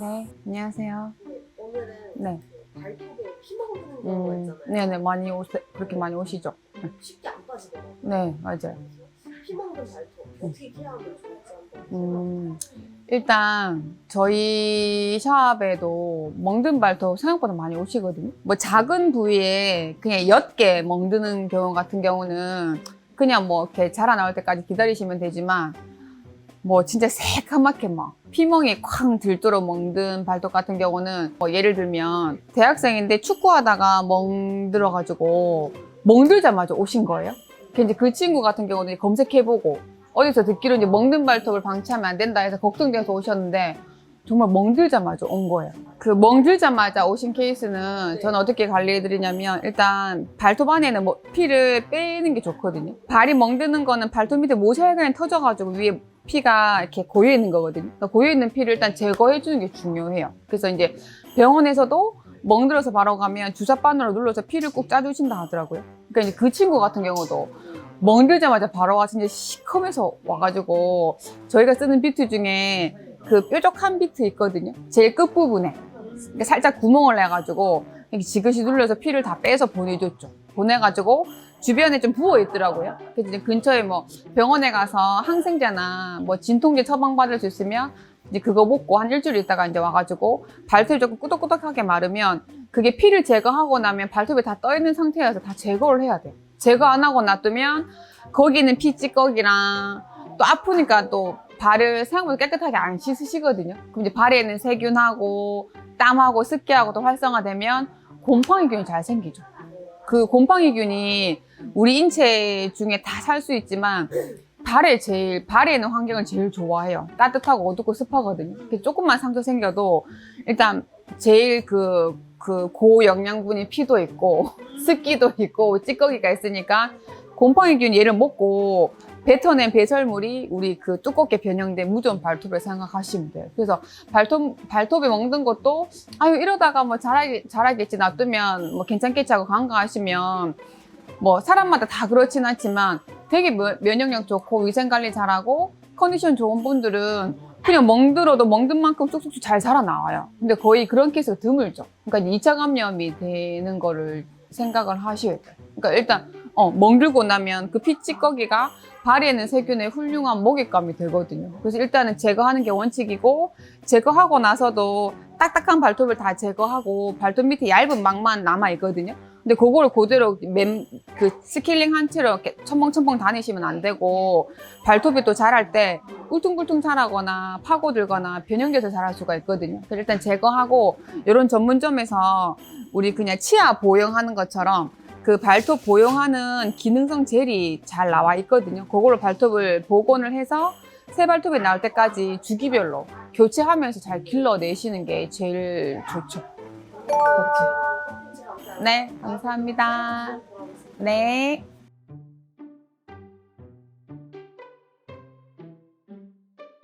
네, 안녕하세요. 네, 오늘은 네. 그 발톱에 피 먹는 경우가 음, 있잖아요. 네네, 많이 오시, 그렇게 많이 오시죠? 쉽게 안 빠지더라고요. 네, 맞아요. 피 먹는 발톱 어떻게 케어하면 좋을지 한번. 음, 일단, 저희 샵에도 멍든 발톱 생각보다 많이 오시거든요. 뭐 작은 부위에 그냥 옅게 멍드는 경우 같은 경우는 그냥 뭐 이렇게 자라나올 때까지 기다리시면 되지만, 뭐 진짜 새까맣게 막 피멍이 쾅 들도록 멍든 발톱 같은 경우는 뭐 예를 들면 대학생인데 축구하다가 멍들어가지고 멍들자마자 오신 거예요. 그 이제 그 친구 같은 경우는 검색해보고 어디서 듣기로 이제 먹는 발톱을 방치하면 안 된다 해서 걱정돼서 오셨는데 정말 멍들자마자 온 거예요. 그 멍들자마자 오신 케이스는 저는 어떻게 관리해드리냐면 일단 발톱 안에는 뭐 피를 빼는 게 좋거든요. 발이 멍드는 거는 발톱 밑에 모세혈관이 터져가지고 위에 피가 이렇게 고여 있는 거거든요. 그러니까 고여 있는 피를 일단 제거해 주는 게 중요해요. 그래서 이제 병원에서도 멍들어서 바로 가면 주사바늘로 눌러서 피를 꼭 짜주신다 하더라고요. 그러니까 이제 그 친구 같은 경우도 멍들자마자 바로 와서 이제 시커매서 와가지고 저희가 쓰는 비트 중에 그 뾰족한 비트 있거든요. 제일 끝부분에 살짝 구멍을 내가지고 지그시 눌러서 피를 다 빼서 보내줬죠. 보내가지고 주변에 좀 부어 있더라고요. 그래서 이제 근처에 뭐 병원에 가서 항생제나 뭐 진통제 처방받을 수 있으면 이제 그거 먹고 한 일주일 있다가 이제 와가지고 발톱이 조금 꾸덕꾸덕하게 마르면 그게 피를 제거하고 나면 발톱이 다 떠 있는 상태여서 다 제거를 해야 돼요. 제거 안 하고 놔두면 거기는 피 찌꺼기랑 또 아프니까 또 발을 생각보다 깨끗하게 안 씻으시거든요. 그럼 이제 발에 있는 세균하고 땀하고 습기하고 또 활성화되면 곰팡이균이 잘 생기죠. 그 곰팡이균이 우리 인체 중에 다 살 수 있지만 발에 제일 발에 있는 환경을 제일 좋아해요. 따뜻하고 어둡고 습하거든요. 조금만 상처 생겨도 일단 제일 그, 그 고영양분인 피도 있고 습기도 있고 찌꺼기가 있으니까 곰팡이균 얘를 먹고 뱉어낸 배설물이 우리 그 두껍게 변형된 무좀 발톱을 생각하시면 돼요. 그래서 발톱, 발톱에 먹는 것도 아유 이러다가 뭐 자라겠, 자라겠지 놔두면 뭐 괜찮겠지 하고 간과하시면 뭐 사람마다 다 그렇진 않지만 되게 면- 면역력 좋고 위생관리 잘하고 컨디션 좋은 분들은 그냥 멍들어도 멍든 만큼 쑥쑥 잘 살아나와요. 근데 거의 그런 케이스가 드물죠. 그러니까 2차 감염이 되는 거를 생각을 하셔야 돼요. 그러니까 일단 어, 멍들고 나면 그 피찌꺼기가 발에 있는 세균의 훌륭한 먹잇감이 되거든요. 그래서 일단은 제거하는 게 원칙이고 제거하고 나서도 딱딱한 발톱을 다 제거하고 발톱 밑에 얇은 막만 남아 있거든요. 근데 그거를 그대로 맨, 그 스킬링 한 채로 이렇게 첨벙첨벙 다니시면 안 되고 발톱이 또 자랄 때 울퉁불퉁 자라거나 파고들거나 변형돼서 자랄 수가 있거든요. 그래서 일단 제거하고 이런 전문점에서 우리 그냥 치아 보형하는 것처럼 그 발톱 보형하는 기능성 젤이 잘 나와 있거든요. 그거를 발톱을 복원을 해서 새 발톱이 나올 때까지 주기별로 교체하면서 잘 길러내시는 게 제일 좋죠. 그렇게. 네, 감사합니다. 네.